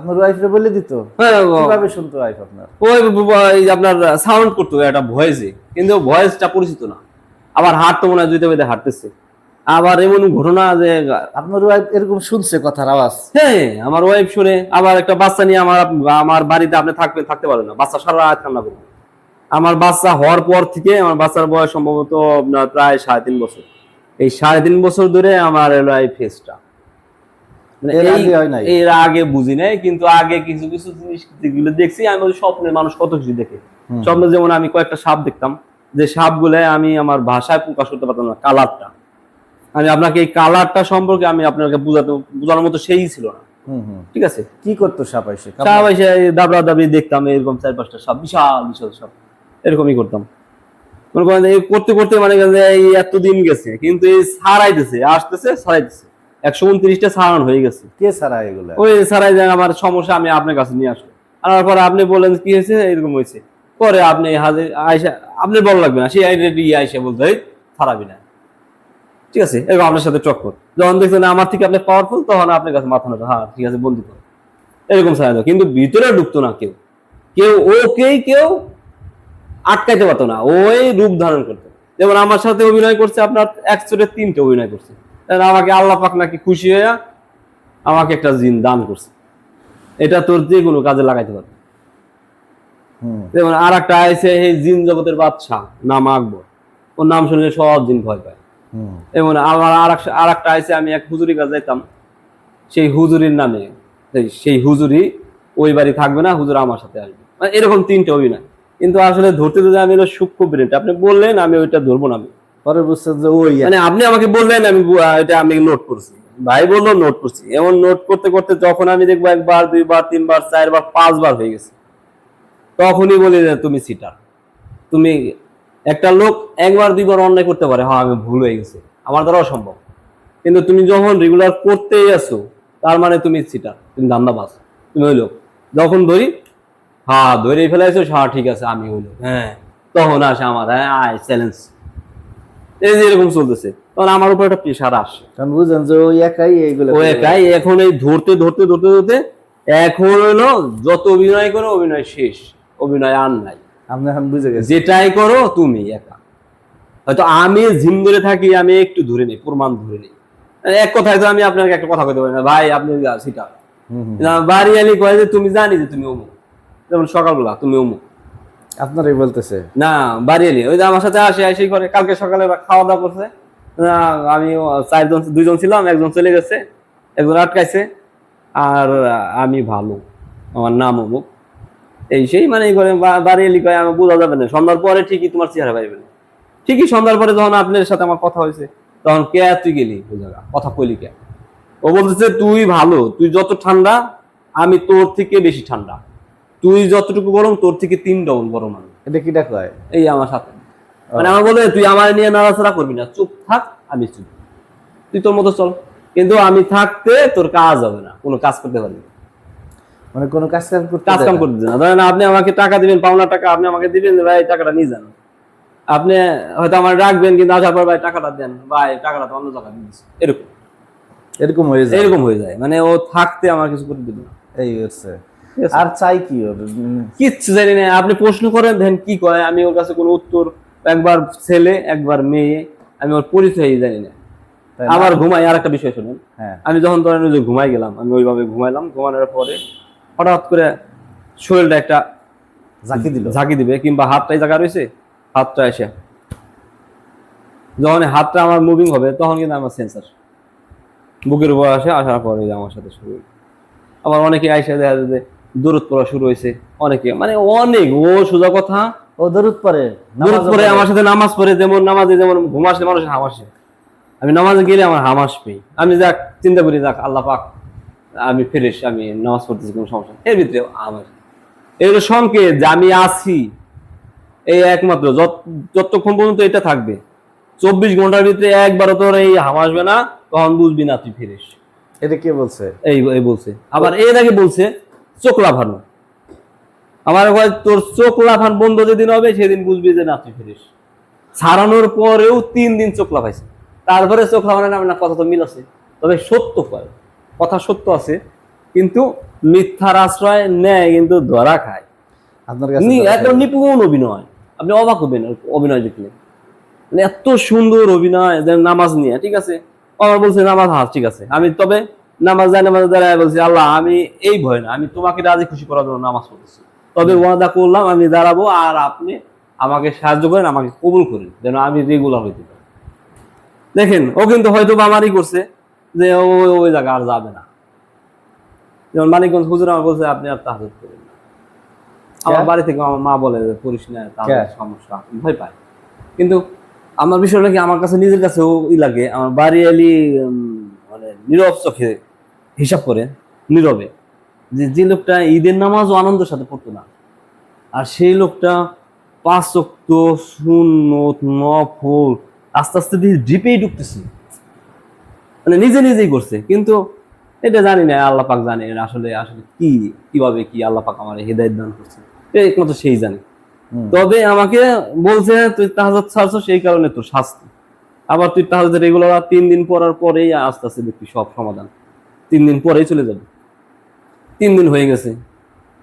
আপনার ওয়াইফরে বলে দিত? হ্যাঁ কীভাবে শুনতো ওয়াইফ আপনার? ওই আপনার সাউন্ড করতো একটা ভয়েসে কিন্তু ভয়েসটা পরিচিত না। আবার হাঁট তো মনে হয় বেঁধে হাঁটতেছে। আবার এমন ঘটনা যে আপনার ওয়াইফ এরকম শুনছে কথার আওয়াজ? হ্যাঁ আমার ওয়াইফ শুনে। আবার একটা বাচ্চা নিয়ে আমার আমার বাড়িতে আপনি থাকবে থাকতে পারেন না। বাচ্চা সারা রাত কান্না করবে। আমার বাচ্চা হওয়ার পর থেকে আমার বাচ্চার বয়স সম্ভবত আপনার প্রায় সাড়ে তিন বছর। এই সাড়ে তিন বছর ধরে আমার এলো এই ফেসটা এর আগে নাই? এর আগে বুঝি নাই কিন্তু আগে কিছু কিছু জিনিস যেগুলো দেখছি আমি স্বপ্নে মানুষ কত কিছু দেখে। স্বপ্নে যেমন আমি কয়েকটা সাপ দেখতাম যে সাপগুলো আমি আমার ভাষায় প্রকাশ করতে পারতাম না কালারটা। আমি আপনাকে এই কালারটা সম্পর্কে আমি আপনাকে বুঝাতে বোঝানোর মতো সেই ছিল না। ঠিক আছে? কি করতো সাপ এসে? সাপ এসে দাবড়া দাবড়ি দেখতাম এরকম চার পাঁচটা সাপ বিশাল বিশাল সাপ। এরকমই করতাম। মনে করেন করতে করতে মানে এই এতদিন গেছে কিন্তু এই সারাইতেছে আসতেছে সারাইতেছে। একশো উনত্রিশটা সারান হয়ে গেছে। কে ছাড়া এগুলা? ওই সারাই যায় আমার সমস্যা আমি আপনার কাছে নিয়ে আসলো আনার পরে আপনি বলেন কি হয়েছে? এরকম হয়েছে। পরে আপনি হাজির আয়সা আপনি বল লাগবে না সেই আইডি আইসা বলতে ছাড়াবি না। ঠিক আছে? এরকম আপনার সাথে যখন দেখছেন আমার থেকে আপনি পাওয়ারফুল তখন আপনার কাছে মাথা হ্যাঁ ঠিক আছে বন্দি করো এরকম কিন্তু ভিতরে ঢুকতো না কেউ। কেউ ওকেই কেউ আটকাইতে পারতো না। ওই রূপ ধারণ করতো। যেমন আমার সাথে অভিনয় করছে আপনার একশোটে তিনটে অভিনয় করছে। আমাকে আল্লাহ পাক নাকি খুশি হয়ে আমাকে একটা জিন দান করছে। এটা তোর যে কোনো কাজে লাগাইতে পারবে। যেমন আর একটা আছে এই জিন জগতের বাদশাহ নাম আকবর। ওর নাম শুনলে সব জিন ভয় পায়। যেমন আমার আর এক- আর একটা আছে আমি এক হুজুরির কাছে যাইতাম। সেই হুজুরির নামে সেই- সেই হুজুরি ওই বাড়ি থাকবে না হুজুর আমার সাথে আসবে। মানে এরকম তিনটে অভিনয়। কিন্তু আসলে ধরতে যদি আমি সূক্ষ্ম ব্রেনটা আপনি বললেন আমি ওইটা ধরবো না আমি। পরে বুঝছেন যে ওই মানে আপনি আমাকে বললেন আমি এটা আমি নোট করছি। ভাই বলল নোট করছি। এমন নোট করতে করতে যখন আমি দেখব একবার দুইবার তিনবার চারবার পাঁচবার হয়ে গেছে তখনই বলি যে তুমি সিটার তুমি একটা লোক একবার দুইবার অন্যায় করতে পারে। হ্যাঁ আমি ভুল হয়ে গেছে। আমার দ্বারাও সম্ভব। কিন্তু তুমি যখন রেগুলার করতেই আসো তার মানে তুমি সিটার তুমি ধান্দাবাজ তুমি ওই লোক। যখন ধরি হ্যাঁ ধরে ফেলাইছো হ্যাঁ ঠিক আছে আমি ওই লোক। হ্যাঁ। তখন আসে আমার হ্যাঁ আয় চ্যালেঞ্জ এই যে এরকম চলতেছে। তখন আমার উপর একটা প্রেশার আসে। কারণ বুঝেন যে ওই একাই এইগুলো একাই এখন এই ধরতে ধরতে ধরতে ধরতে এখন হলো যত অভিনয় করো অভিনয় শেষ। অভিনয় আর নাই। এখন বুঝে যেটাই করো তুমি একা। হয়তো আমি জিম ধরে থাকি আমি একটু ধরে নিই প্রমাণ ধরে নিই। এক কথায় তো আমি আপনাকে একটা কথা কইতে পারি না ভাই আপনি সেটা। বাড়ি আলি কয় যে তুমি জানি যে তুমি অমুক। যেমন সকালবেলা তুমি অমুক। আপনারই বলতেছে। না বাড়ি এলি ওই যে আমার সাথে আসে, আসি করে কালকে সকালে খাওয়া দাওয়া করছে। আমি চারজন, দুইজন ছিলাম, একজন চলে গেছে, একজন আটকাইছে। আর আমি ভালো। আমার নাম অমুক। এই সেই মানে করে বাড়ি এলি কয় আমি বোঝা যাবে না। সন্ধ্যার পরে ঠিকই তোমার চেহারা পাইবে না। ঠিকই সন্ধ্যার পরে যখন আপনার সাথে আমার কথা হয়েছে, তখন কে তুই গেলি? জায়গা কথা কইলি কে? ও বলতেছে, তুই ভালো। তুই যত ঠান্ডা, আমি তোর থেকে বেশি ঠান্ডা। তুই যতটুকু গরম তোর থেকে তিন ডবল গরম আমি। এটা কিটা কয় এই আমার সাথে। মানে আমার বলে তুই আমার নিয়ে নাড়াচাড়া করবি না। চুপ থাক আমি চুপ। তুই তোর মতো চল। কিন্তু আমি থাকতে তোর কাজ হবে না। কোনো কাজ করতে পারবি না। মানে কোনো কাজ কাম করতে কাজ কাম করতে না। ধরেন আপনি আমাকে টাকা দিবেন পাওনা টাকা আপনি আমাকে দিবেন ভাই টাকাটা নিয়ে যান। আপনি হয়তো আমার রাখবেন কিন্তু আসার পর ভাই টাকাটা দেন। ভাই টাকাটা তো অন্য জায়গায় দিয়েছি। এরকম। এরকম হয়ে যায়। এরকম হয়ে যায়। মানে ও থাকতে আমার কিছু করতে দিবে না। এই হচ্ছে? আর চাই কি ওর? কিচ্ছু জানি না আপনি প্রশ্ন করেন দেন কি করে আমি ওর কাছে কোনো উত্তর একবার ছেলে একবার মেয়ে আমি ওর পরিচয়ই জানি না। আমার ঘুমাই আর একটা বিষয় শুনুন। হ্যাঁ। আমি যখন ধরেন যে ঘুমাই গেলাম আমি ওইভাবে ঘুমাইলাম ঘুমানোর পরে হঠাৎ করে শরীরটা একটা ঝাঁকি দিল। ঝাঁকি দিবে কিংবা হাতটা এই জায়গা রয়েছে হাতটা এসে। যখন হাতটা আমার মুভিং হবে তখন কিন্তু আমার সেন্সার বুকের উপর আসে আসার পরে আমার সাথে শুরু আবার অনেকে আইসে দেখা যায় যে দূরত পড়া শুরু হয়েছে। অনেকে মানে অনেক ও সোজা কথা। ও দরুদ পরে দূরত পড়ে। আমার সাথে নামাজ পড়ে যেমন নামাজে যেমন ঘুম আসলে মানুষের হাম আসে। আমি নামাজে গেলে আমার হাম আসবেই আমি যাক চিন্তা করি যাক আল্লাহ পাক আমি ফ্রেশ আমি নামাজ পড়তেছি কোনো সমস্যা এর ভিতরে আমার। এই হলো সংকেত যে আমি আছি এই একমাত্র যতক্ষণ পর্যন্ত এটা থাকবে চব্বিশ ঘণ্টার ভিতরে একবারও তোর এই হাম আসবে না তখন বুঝবি না তুই ফিরিস এটা কে বলছে? এই এই বলছে। আবার এর আগে বলছে চোখ লাফানো। আমার কয় তোর চোখ লাফান বন্ধ যেদিন হবে সেদিন বুঝবি যে না তুই ফিরিস। ছাড়ানোর পরেও তিন দিন চোখ লাফাইছে। তারপরে চোখ লাফানোর নামে না কথা তো মিল আছে। তবে সত্য কয় কথা সত্য আছে কিন্তু মিথ্যার আশ্রয় নেয় কিন্তু ধরা খায়। আপনার কাছে এত নিপুণ অভিনয়। আপনি অবাক হবেন অভিনয় দেখলে। মানে এত সুন্দর অভিনয় যে নামাজ নিয়ে ঠিক আছে? আমার বলছে নামাজ হাত ঠিক আছে। আমি তবে নামাজ যায় নামাজ দাঁড়ায় বলছি আল্লাহ আমি এই ভয় না আমি তোমাকে রাজি খুশি করার জন্য নামাজ পড়তেছি। তবে ওয়াদা করলাম আমি দাঁড়াবো আর আপনি আমাকে সাহায্য করেন আমাকে কবুল করেন যেন আমি রেগুলার হইতে পারি। দেখেন ও কিন্তু হয়তো আমারই করছে যে ও ওই জায়গা আর যাবে না। যেমন মানিকগঞ্জ হুজুর আমার বলছে আপনি আর তাহাজ করেন না। আমার বাড়ি থেকে আমার মা বলে যে করিস না তাহলে? সমস্যা ভয় পায়। কিন্তু আমার বিষয়টা কি আমার কাছে নিজের কাছেও ই লাগে আমার বাড়ি এলি নীরব চোখে হিসাব করে নীরবে। যে যে লোকটা ঈদের নামাজও আনন্দের সাথে পড়তো না। আর সেই লোকটা পাঁচ চক্ত সুন্নত নফল আস্তে আস্তে দিয়ে ডিপেই ঢুকতেছে। মানে নিজে নিজেই করছে। কিন্তু এটা জানি না আল্লাহ পাক জানে এর আসলে আসলে কি কীভাবে কি আল্লাহ পাক আমার হৃদায়ত দান করছে। একমাত্র সেই জানে। তবে আমাকে বলছে তুই তাহাজাত ছাড়ছো সেই কারণে তোর শাস্তি। আবার তুই তাহাজাত রেগুলার তিন দিন পড়ার পরেই আস্তে আস্তে দেখবি সব সমাধান। তিন দিন পরেই চলে যাবে। তিন দিন হয়ে গেছে।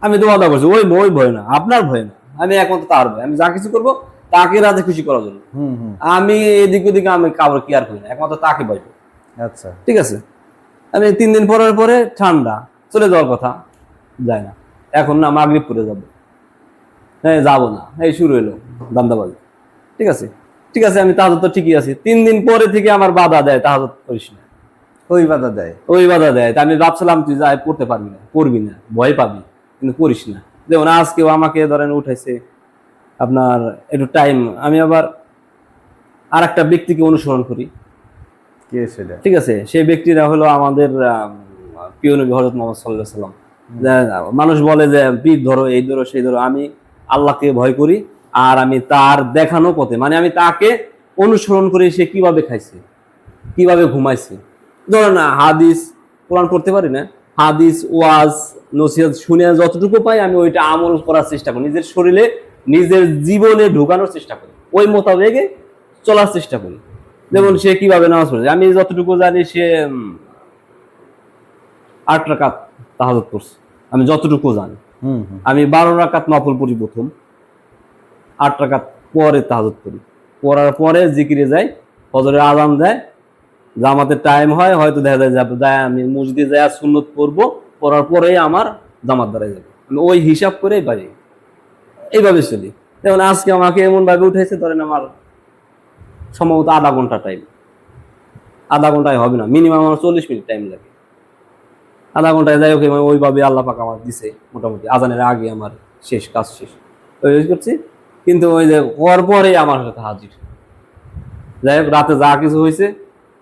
আমি তো ওয়াদা করছি ওই ওই ভয় না আপনার ভয় না। আমি একমাত্র তার ভয় আমি যা কিছু করব তাকে রাতে খুশি করার জন্য। আমি এদিক ওদিকে আমি কাউর কেয়ার করি না একমাত্র তাকে ভয় আচ্ছা। ঠিক আছে? আমি তিন দিন পরের পরে ঠান্ডা চলে যাওয়ার কথা যায় না। এখন না মাগরিব করে যাব। হ্যাঁ যাব না। এই শুরু হলো দান্দাবাজি। ঠিক আছে? ঠিক আছে আমি তাহাজত তো ঠিকই আছি। তিন দিন পরে থেকে আমার বাধা দেয় তাহাজত করিস না। ওই বাধা দেয়? ওই বাধা দেয়। আমি ভাবছিলাম তুই যাই পড়তে পারবি না করবি না ভয় পাবি কিন্তু করিস না। যেমন আজকেও আমাকে ধরেন উঠাইছে আপনার একটু টাইম আমি আবার আর একটা ব্যক্তিকে অনুসরণ করি। কে সেটা? ঠিক আছে সেই ব্যক্তিরা হলো আমাদের আম, প্রিয় নবী হজরত মোহাম্মদ সাল্লাহ সাল্লাম মানুষ বলে যে পীর ধরো এই ধরো সেই ধরো। আমি আল্লাহকে ভয় করি আর আমি তার দেখানো পথে মানে আমি তাকে অনুসরণ করে সে কীভাবে খাইছে কীভাবে ঘুমাইছে। ধরো না হাদিস কোরআন করতে পারি না হাদিস ওয়াজ নসিহত শুনে যতটুকু পাই আমি ওইটা আমল করার চেষ্টা করি নিজের শরীরে নিজের জীবনে ঢোকানোর চেষ্টা করি ওই মোতাবেকে চলার চেষ্টা করি। যেমন সে কীভাবে নামাজ পড়ে আমি যতটুকু জানি সে আট রাকাত তাহাজত করছে আমি যতটুকু জানি। আমি বারো রাকাত নফল পড়ি প্রথম। আট রাকাত পরে তাহাজত করি। পড়ার পরে জিকিরে যাই ফজরের আজান দেয়। জামাতের টাইম হয়, হয়তো দেখা যায় যাবে যায়, আমি মসজিদে যাই, আর সুন্নত পড়ব। পড়ার পরেই আমার জামাত দ্বারাই যাবে। আমি ওই হিসাব করেই বাড়ি। এইভাবে চলি। যেমন আজকে আমাকে এমন ভাবে উঠেছে ধরেন আমার সম্ভবত আধা ঘণ্টা টাইম আধা ঘন্টায় হবে না মিনিমাম আমার চল্লিশ মিনিট টাইম লাগে। আধা ঘন্টায় যাই এবার ওইভাবে আল্লাহ পাক আমার দিছে, মোটামুটি। আজানের আগে আমার শেষ কাজ শেষ। ওই করছি কিন্তু ওই যে ওর পরে আমার সাথে হাজির। যাই হোক রাতে যা কিছু হয়েছে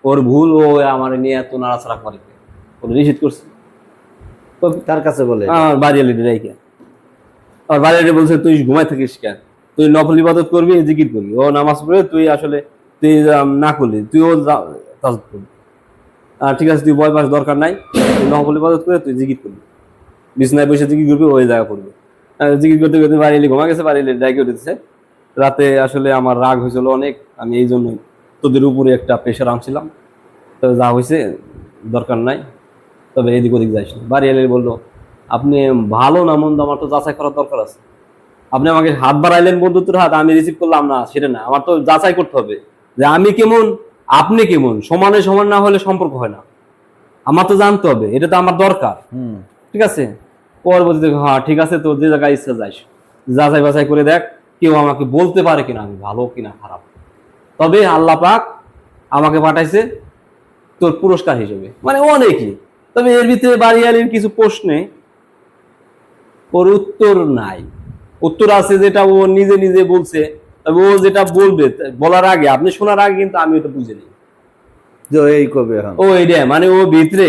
ওর ভুল ও আমার নিয়ে এত নাড়াচাড়া করে ওর নিষেধ করছে। তো তার কাছে বলে? আমার বাড়ি এলি রেখে আমার বাড়ি এলে বলছে তুই ঘুমাই থাকিস কেন তুই নফল ইবাদত করবি জিকির করবি। ও নামাজ পড়ে তুই আসলে তুই না করলি তুই ও তাজাদ করবি। আর ঠিক আছে তুই বয় পাস দরকার নাই। তুই নফল ইবাদত করে তুই জিকির করবি। বিছনায় বসে জিকির করবি ওই জায়গা করবি জিকির করতে করতে বাড়ি এলি ঘুমা গেছে বাড়ি এলি ডাইকে উঠেছে রাতে আসলে আমার রাগ হয়েছিল অনেক আমি এই জন্য তোদের উপরে একটা প্রেশার আনছিলাম। তো যা হয়েছে দরকার নাই। তবে এদিক ওদিক যাইস বাড়ি এলে বলল আপনি ভালো না মন্দ আমার তো যাচাই করার দরকার আছে। আপনি আমাকে হাত বাড়াইলেন বন্ধুত্বের হাত আমি রিসিভ করলাম না সেটা না। আমার তো যাচাই করতে হবে যে আমি কেমন আপনি কেমন। সমানে সমান না হলে সম্পর্ক হয় না। আমার তো জানতে হবে এটা তো আমার দরকার। হুম। ঠিক আছে? পরবর্তীতে হ্যাঁ ঠিক আছে তো যে জায়গায় ইচ্ছা যাইস যাচাই বাছাই করে দেখ কেউ আমাকে বলতে পারে কিনা আমি ভালো কিনা খারাপ। তবে আল্লাহ পাক আমাকে পাঠাইছে তোর পুরস্কার হিসেবে। মানে অনেকই। তবে এর ভিতরে বাড়িয়ালির কিছু প্রশ্নে ওর উত্তর নাই। উত্তর আছে যেটা ও নিজে নিজে বলছে তবে ও যেটা বলবে বলার আগে আপনি শোনার আগে কিন্তু আমি ওটা বুঝে নিই। যে এই কবে ও এটা মানে ও ভিতরে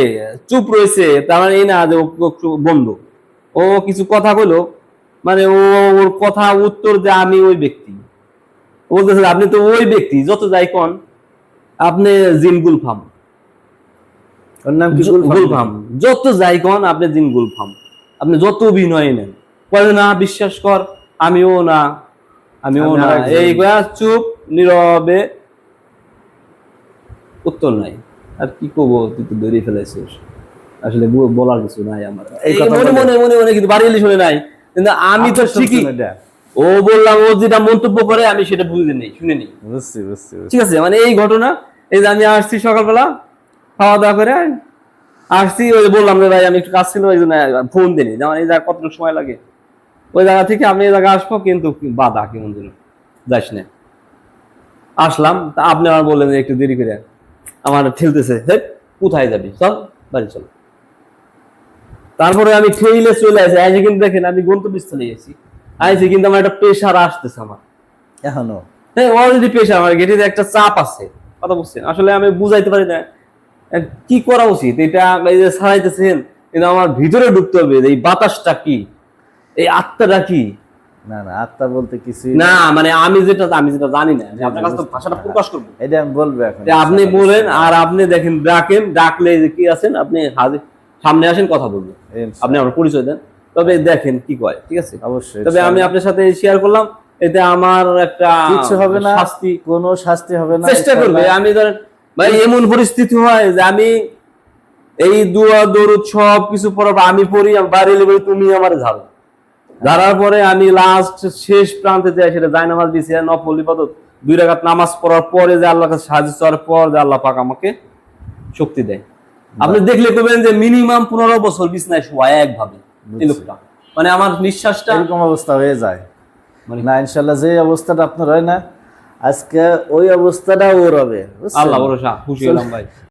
চুপ রয়েছে তার মানে এই না যে বন্ধ। ও কিছু কথা কইলো মানে ও ওর কথা উত্তর যে আমি ওই ব্যক্তি। ও বলতেছে আপনি তো ওই ব্যক্তি যত যাই কন আপনি জিন গুলফাম। ওর নাম কি গুলফাম? যত যাই কন আপনি জিন গুলফাম। আপনি যত অভিনয় নেন বলে না বিশ্বাস কর আমিও না আমিও না। এই চুপ নীরবে। উত্তর নাই। আর কি করব তুই তো ধরে ফেলাইছিস। আসলে বলার কিছু নাই আমার। এই মনে মনে মনে মনে কিন্তু বাড়ি শুনে নাই। কিন্তু আমি তো আপনার ঠিকই ও বললাম ও যেটা মন্তব্য করে আমি সেটা বুঝতে নেই শুনে নেই। বুঝছি। ঠিক আছে মানে এই ঘটনা এই যে আমি আসছি সকালবেলা খাওয়া দাওয়া করে আসছি ওই বললাম যে ভাই আমি একটু কাজ ছিল ওই জন্য ফোন দিনি যেমন এই জায়গা কতটুকু সময় লাগে? ওই জায়গা থেকে আমি এই জায়গায় আসব কিন্তু বাধা কেমন যেন যাস না। আসলাম তা আপনি আমার বললেন যে একটু দেরি করে আমার ঠেলতেছে কোথায় যাবি? চল বাড়ি চল। তারপরে আমি ঠেলে চলে আসি আইসে কিন্তু দেখেন আমি গন্তব্যস্থলে গেছি। আইসে কিন্তু আমার একটা প্রেশার আসতেছে আমার। এখনও? হ্যাঁ অলরেডি পেশা আমার গেটিতে একটা চাপ আছে কথা বুঝছেন আসলে আমি বুঝাইতে পারি না কি করা উচিত? এটা এই যে ছাড়াইতেছেন কিন্তু আমার ভিতরে ঢুকতে হবে এই বাতাসটা কি? এই আত্মাটা কি? না না আত্মা বলতে কিছু না মানে আমি যেটা আমি যেটা জানি না আমি আপনার কাছে ভাষাটা প্রকাশ করব। এটা আমি বলব এখন। আপনি বলেন আর আপনি দেখেন ডাকেন ডাকলে কি আছেন আপনি হাজির। সামনে আসেন কথা ইনশাআল্লাহ। আপনি আমার পরিচয় দেন তবে দেখেন কি কয় ঠিক আছে? অবশ্যই তবে আমি আপনার সাথে শেয়ার করলাম এতে আমার একটা কিছু হবে না শাস্তি কোনো শাস্তি হবে না চেষ্টা করবে। আমি ধরেন ভাই এমন পরিস্থিতি হয় যে আমি এই দুয়া দরুদ সব কিছু পড়াবো আমি পড়ি বাইরে লেবে তুমি আমার ঝাড়ো। ঝাড়ার পরে আমি লাস্ট শেষ প্রান্তে যাই সেটা যাই নামাজ দিয়েছি নফল ইবাদত দুই রাকাত নামাজ পড়ার পরে যে আল্লাহ কাছে সাহায্য চাওয়ার পর যে আল্লাহ পাক আমাকে শক্তি দেয়। আপনি দেখলে করবেন যে মিনিমাম পনেরো বছর বিছনায় শোয়া একভাবে এই লোকটা। মানে আমার নিঃশ্বাসটা এরকম অবস্থা হয়ে যায়। মানে- না ইনশাল্লাহ যে অবস্থাটা আপনার হয় না আজকে ওই অবস্থাটা ওর হবে আল্লাহ ভরসা খুশি হলাম ভাই।